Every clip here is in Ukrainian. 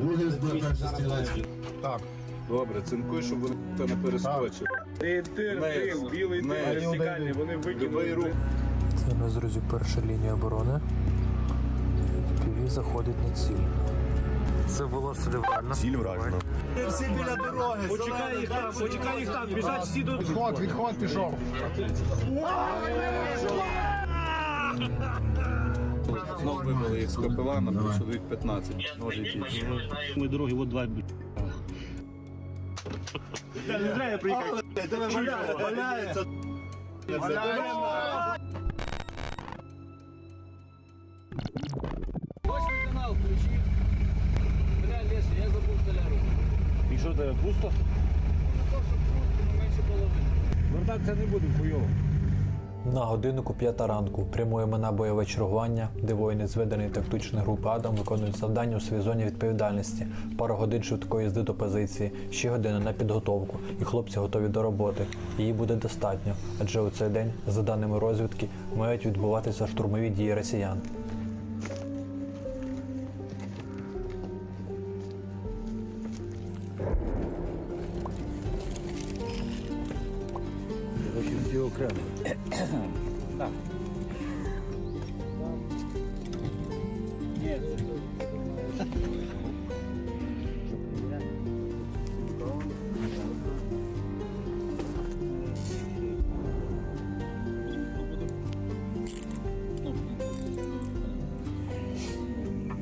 Другий збір перший стрілецький. Так. Добре, цинкуй, щоб вони ніхто не перескочив. Тир, тим, білий тим, Вниз. вертикальний, вони Любий викинули. рух. Це на зрозі перша лінія оборони. Піві заходить на ціль. Це було шедеврально. Ціль вражена. Всі біля дороги. Почекай їх там, почекай їх там, біжать всі до... Відход, відход пішов. Знов вибили їх з капелана, бо чоловік 15, може. Ми дороги, от два. Не треба приїхати. Тебе валяється, валяється. Восьмий канал включи. Бля, Леша, я забув соляру. І що тебе пусто? Не то, що пусто, але менше половини. Вертатися не будемо, хуйово. На годинку п'ята ранку прямуємо на бойове чергування, де воїни зведеної тактичної групи Адам виконують завдання у своїй зоні відповідальності. Пару годин швидкої їзди до позиції, ще година на підготовку, і хлопці готові до роботи. Її буде достатньо, адже у цей день, за даними розвідки, мають відбуватися штурмові дії росіян.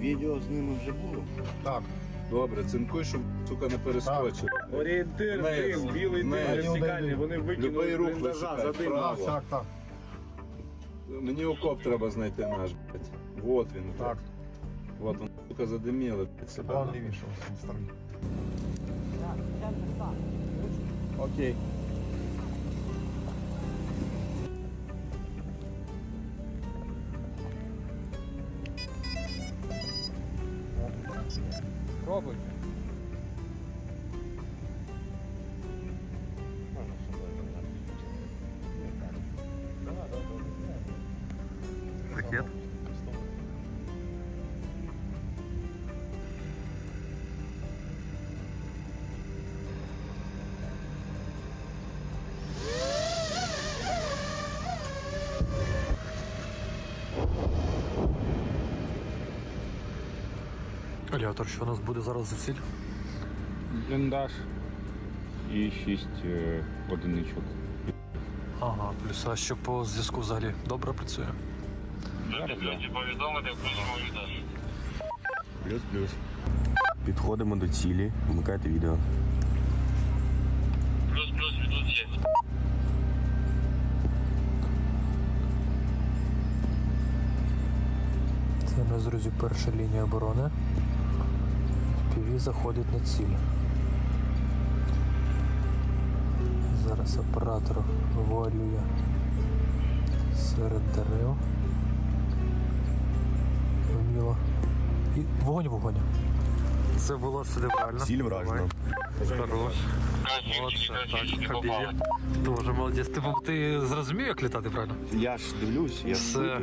Відео з ними вже було. Так. Добре, цинкуй, щоб сука не перескочив. Орієнтир, Вниз. тим, білий Вниз. вертикальний, вони Любий викинули рух бліндажа за дим. вправо. Так, так. Мені окоп треба знайти наш, блядь. Вот він. Так. Вот он, сука, задымел. блядь, Он Вон лівіше, он старый. Окей. Аліатор, що у нас буде зараз за ціль? бліндаж і 6 одиничок. Ага, плюс а що по зв'язку взагалі добре працює? Плюс-плюс. Підходимо до цілі, вмикайте відео. Плюс плюс відусід. Це на зрозі перша лінія оборони. Піві заходить на ціль. Зараз оператор вуалює серед дерев. Вміло. І вогонь вогонь. Це було шедеврально. Ціль вражена. Хорош. Молодце, так, Хабібі. Дуже молодець. Ти, ти зрозумів, як літати правильно? Я ж дивлюсь, я ж Все.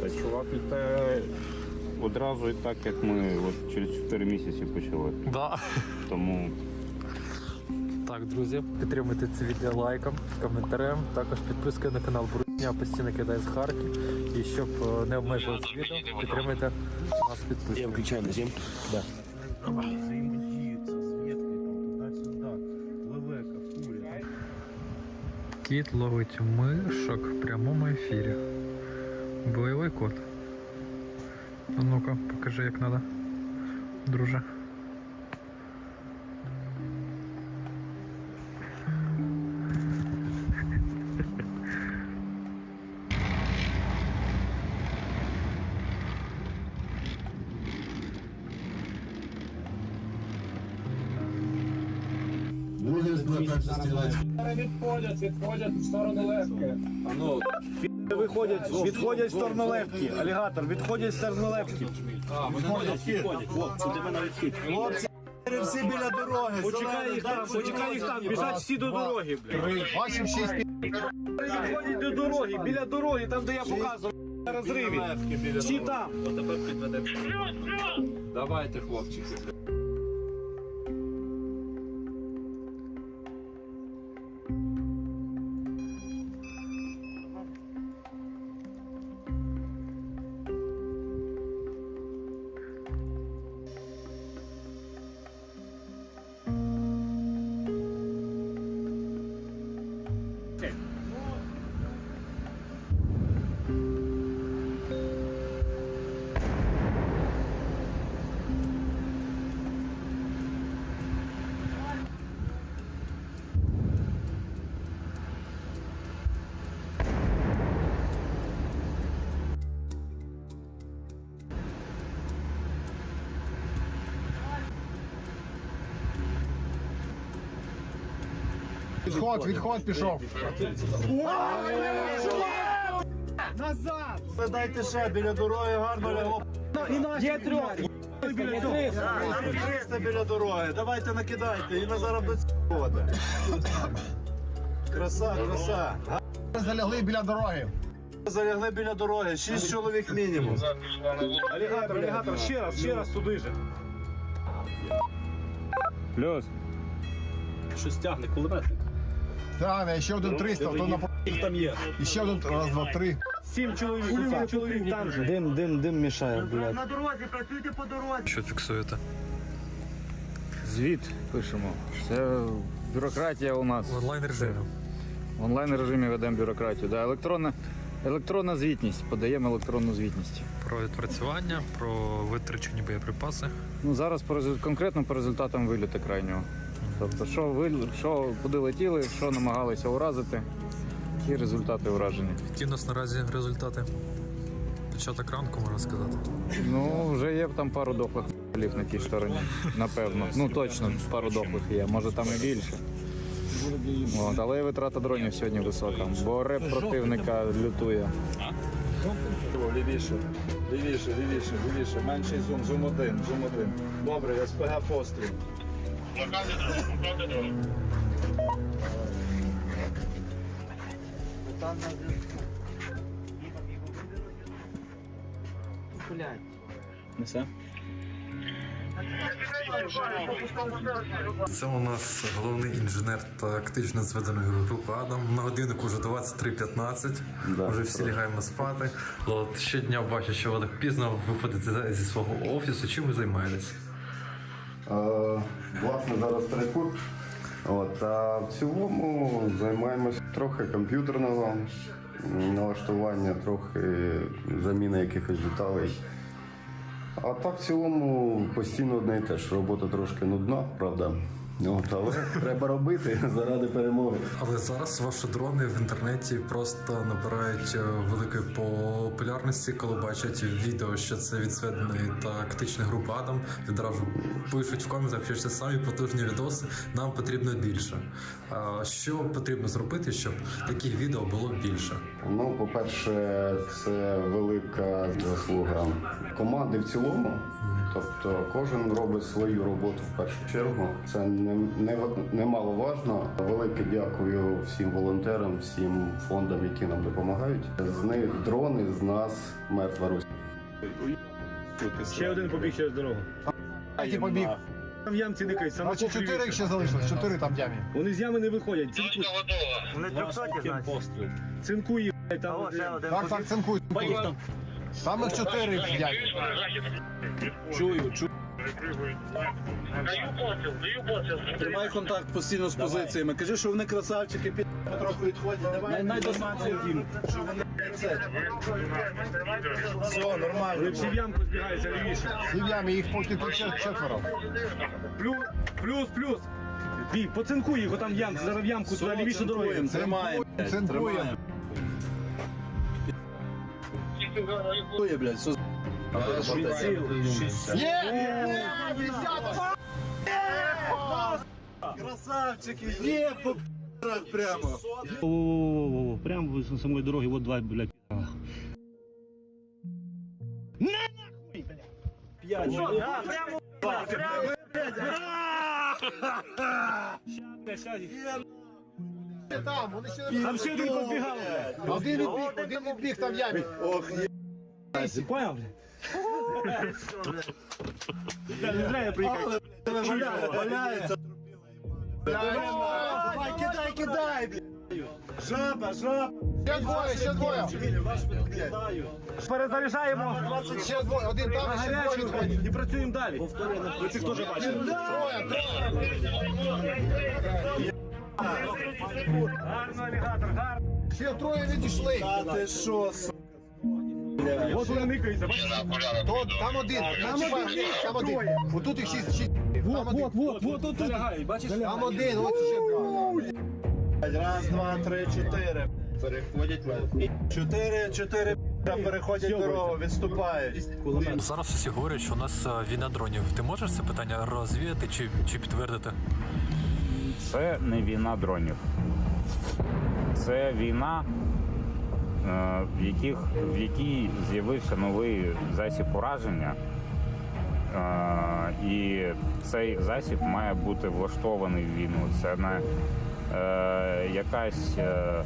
Та чувак літає одразу і так, як ми от через 4 місяці почали. Да. Тому Так, друзі, підтримуйте це відео лайком, коментарем, також підпискою на канал Брудня постійно кидає з Харків. І щоб е, не обмежувати відео, підтримуйте нас Я підпискою. включаю на зім. Кіт ловить мишок в прямому ефірі. Бойовий кот. А ну-ка, покажи, як треба. Друже. Другий збір перший стрілецький. Відходять, відходять в сторону легке. А ну, Виходять, відходять в сторону. Алігатор, відходять в сторону. Хлопці, всі біля дороги. Почекай їх там, почекай їх там, біжать всі до дороги, блядь. бачив 6 Відходять до дороги, біля дороги, там де я показував розриві. Всі там. Давайте, хлопчики. Відход, відход пішов. Ви дайте ще біля дороги гарно ляго. Є трьох. Чисто біля дороги. Давайте накидайте, і ми зараз до цього. Краса, краса. Залягли біля дороги. Залягли біля дороги, шість чоловік мінімум. Алігатор, алігатор, ще раз, ще раз туди же. Плюс. Щось тягне, кулеметник. Так, ще один 300, то на Їх там є. І ще один, раз, два, три. Сім чоловік, сім чоловік там же. Дим, дим, дим мішає, блядь. Що фіксуєте? Звіт пишемо. Це бюрократія у нас. В онлайн режимі. В онлайн режимі ведемо бюрократію. Да, електронна, електронна звітність. Подаємо електронну звітність. Про відпрацювання, про витрачені боєприпаси. Ну зараз по резу- конкретно по результатам виліту крайнього. Тобто, що ви що куди летіли, що намагалися уразити, і результати ураження. Які у нас наразі результати? Початок ранку, можна сказати. Ну, вже є там пару дохлих лів на тій стороні. Напевно. Ну точно пару дохлих є, може там і більше. От, але і витрата дронів сьогодні висока, бо реп противника лютує. Лівіше, лівіше, лівіше, лівіше. Менший зум, зум один, зум один. Добре, СПГ постріл. Несе? Це у нас головний інженер тактично зведеної групи Адам. На годиннику вже 23.15. Вже всі лягаємо спати. От щодня бачу, що ви так пізно виходите зі свого офісу. Чим ви займаєтесь? Е, Власне, зараз перекур. От, а в цілому займаємось трохи комп'ютерного налаштування, трохи заміни якихось деталей. А так в цілому постійно одне і те ж. Робота трошки нудна, правда. От, але треба робити заради перемоги. Але зараз ваші дрони в інтернеті просто набирають е, великої популярності, коли бачать відео, що це від зведеної тактичної групи Адам. Відразу пишуть в коментах, що це самі потужні відоси. Нам потрібно більше. Що потрібно зробити, щоб таких відео було більше? Ну, по-перше, це велика заслуга команди в цілому. Тобто кожен робить свою роботу в першу чергу. Це не, не, немаловажно. Велике дякую всім волонтерам, всім фондам, які нам допомагають. З них дрони, з нас мертва Русь. Ще один побіг через дорогу. Який побіг? Там в ямці никають. Значить, чотири ще залишилось, чотири там в ямі. Вони з ями не виходять. Цинку... Вони трьохсоті, їбать, там. Так, так, цинкуй. там. Там їх чотири ямі. Чую, чую. Тримай контакт постійно з позиціями. Кажи, що вони красавчики, під трохи відходять. Давай, най їм. Що вони це. Все, Вони нормально. всі в ямку збігаються лівіше. Всі в ямі, їх поки тут чет- четверо. Плюс, плюс, плюс. Бій, поцинкуй їх, там в ямці, зараз в ямку, туди лівіше дороги. Тримаємо. Цинкуємо. Тримаємо. Цинкує, блядь, все. Красавчики, є по п***рах прямо. Во-во-во-во, прямо з самої дороги, от два, блядь. Там ще один побігав. Один відбіг, один відбіг там в ямі. Ох, є. Поняв, блядь? Не зря я приїхав. Валяється. Давай, кидай, кидай, блядь. Жаба, жаба. Ще двоє, ще двоє. Перезаряджаємо Ще двоє. Один там, ще двоє гарячу відходять. і працюємо далі. Ви цих теж бачили. Троє, троє. Гарно, алігатор, гарно. Ще троє відійшли. А ти що, сука? От вони никаються, бачите? То, там один, там один, там один. Отут їх шість, шість. Там один. вот, вот тут лягають, бачиш? Там один, ось ще. Раз, два, три, чотири. Переходять Чотири, чотири переходять дорогу, відступають. Зараз всі говорять, що у нас е, війна дронів. Ти можеш це питання розвіяти чи, чи підтвердити? Це не війна дронів. Це війна, в, яких, в якій з'явився новий засіб ураження. Е, І цей засіб має бути влаштований в війну. Це не е, якась е,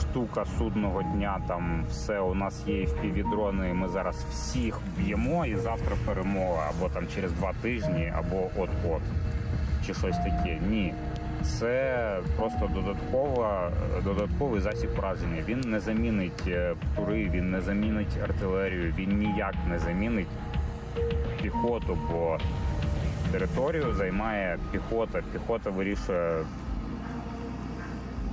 штука судного дня, там все у нас є впівдрони, і ми зараз всіх б'ємо, і завтра перемога, або там через два тижні, або от-от чи щось таке. Ні. Це просто додаткова, додатковий засіб ураження. Він не замінить е, птури, він не замінить артилерію, він ніяк не замінить піхоту, бо територію займає піхота. Піхота вирішує,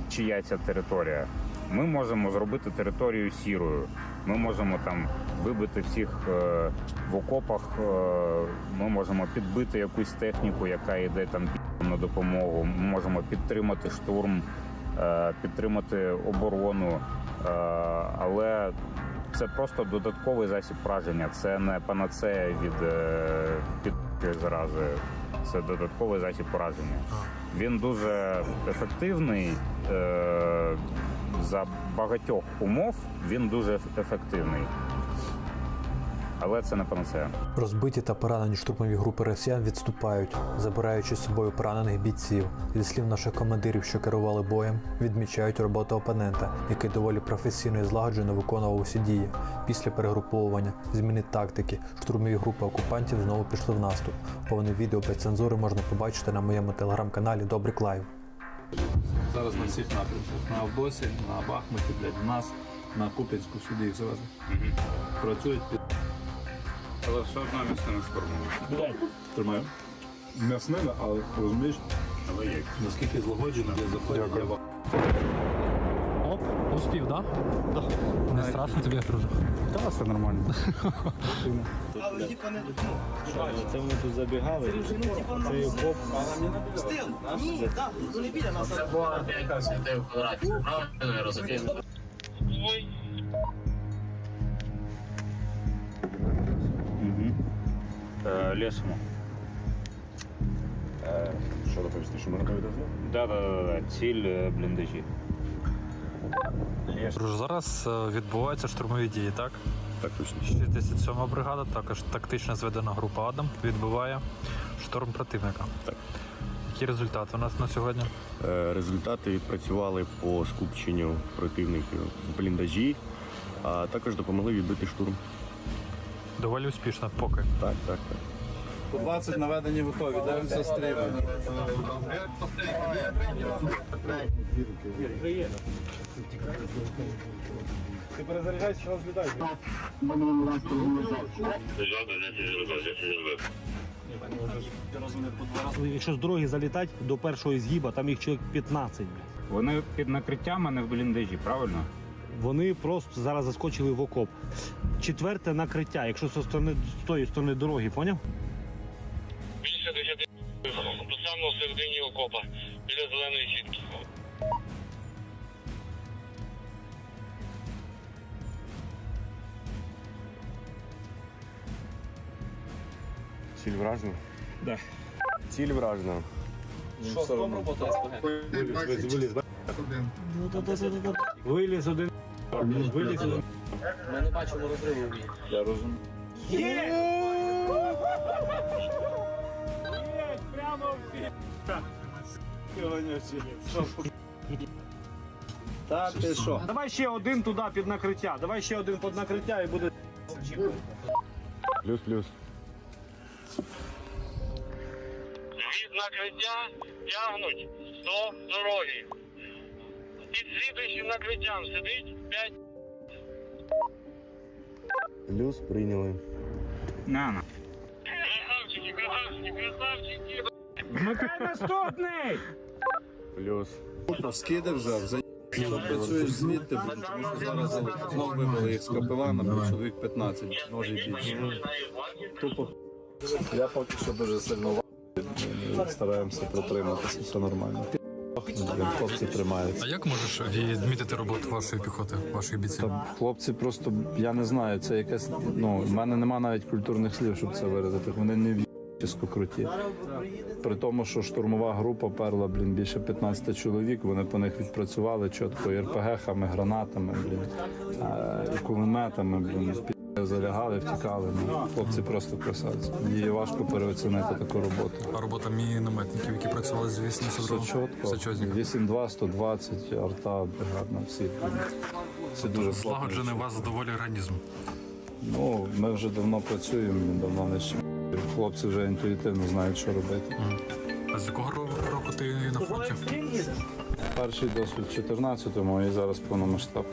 чия ця територія. Ми можемо зробити територію сірою. Ми можемо там вибити всіх е, в окопах. Е, ми можемо підбити якусь техніку, яка йде там на допомогу. Ми можемо підтримати штурм, е, підтримати оборону. Е, але це просто додатковий засіб враження. Це не панацея від е, під зарази. Це додатковий засіб пораження. Він дуже ефективний. Е, за багатьох умов він дуже ефективний. Але це не панацея. Розбиті та поранені штурмові групи росіян відступають, забираючи з собою поранених бійців. Зі слів наших командирів, що керували боєм, відмічають роботу опонента, який доволі професійно і злагоджено виконував усі дії. Після перегруповування, зміни тактики, штурмові групи окупантів знову пішли в наступ. Повне відео без цензури можна побачити на моєму телеграм-каналі Добрик Лайв. Зараз на всіх напрямках. На Авдосі, на Бахмуті, блядь, у нас, на Куп'янську сюди їх зразу. Працюють під Але все одно місцевим штурмом. тримаємо. М'ясними, але розумієш, наскільки злагоджено, де заходять, я. Оп, успів, да? Да. Не страшно тобі, друже? Та все нормально. Це ми тут забігали. Це є поп. Е, Лєсимо. Що доповісти, що ми готові до знову? Да, да, да, да. Ціль е, бліндажі. Друже, зараз е, відбуваються штурмові дії, так? Так точно. 67-ма бригада, також тактично зведена група Адам відбиває штурм противника. Так. Які результати у нас на сьогодні? Е, Результати відпрацювали по скупченню противників в бліндажі, а також допомогли відбити штурм. Доволі успішно, поки. Так, так, так. По 20 наведені вихові, дивимося стріми. Ти перезаряджайся, що розглядаєш. Якщо з дороги залітати до першого згіба, там їх чоловік 15. Вони під накриттям, а не в бліндажі, правильно? Вони просто зараз заскочили в окоп. Четверте накриття, якщо сторони з тої сторони дороги, поняв? Більше 10 саме в середині окопа, біля зеленої сітки. Ціль вражена? Да. Ціль вражена. Виліз один. Виліз один. Ми не бачимо розриву в них. Та ти що? Давай ще один туди під накриття. Давай ще один під накриття і буде. Плюс-плюс. Від накриття тягнуть до дороги. Під слідуючим накриттям сидить 5 Плюс прийняли. На, на. красавчики, красавчики, красавчики. Вмикай наступний! Плюс. Скиди вже, вже працюєш звідти, тому що зараз знов вивели їх з капелана, бо чоловік 15, може і більше. Тупо я поки що дуже сильно ва- стараємося протриматися, все нормально. Хлопці тримаються. А як можеш відмітити роботу вашої піхоти, ваших бійців? Та хлопці просто, я не знаю, це якесь, ну, в мене нема навіть культурних слів, щоб це виразити. Вони не в'їчесно круті. При тому, що штурмова група перла, блін, більше 15 чоловік, вони по них відпрацювали чітко і РПГ-хами, гранатами, блін, е, і кулеметами, блін, залягали, втікали. Ну, хлопці просто красавці. Її важко переоцінити таку роботу. А робота мінометників, які працювали з Все 82 чітко. Все чотненько. 8-2, 120, арта, бригадна, всі. Це дуже. Злагоджений у вас доволі організм. Ну, ми вже давно працюємо, давно не ще. Хлопці вже інтуїтивно знають, що робити. А з якого року ти на фронті? Перший досвід в 14-му і зараз повномасштаб.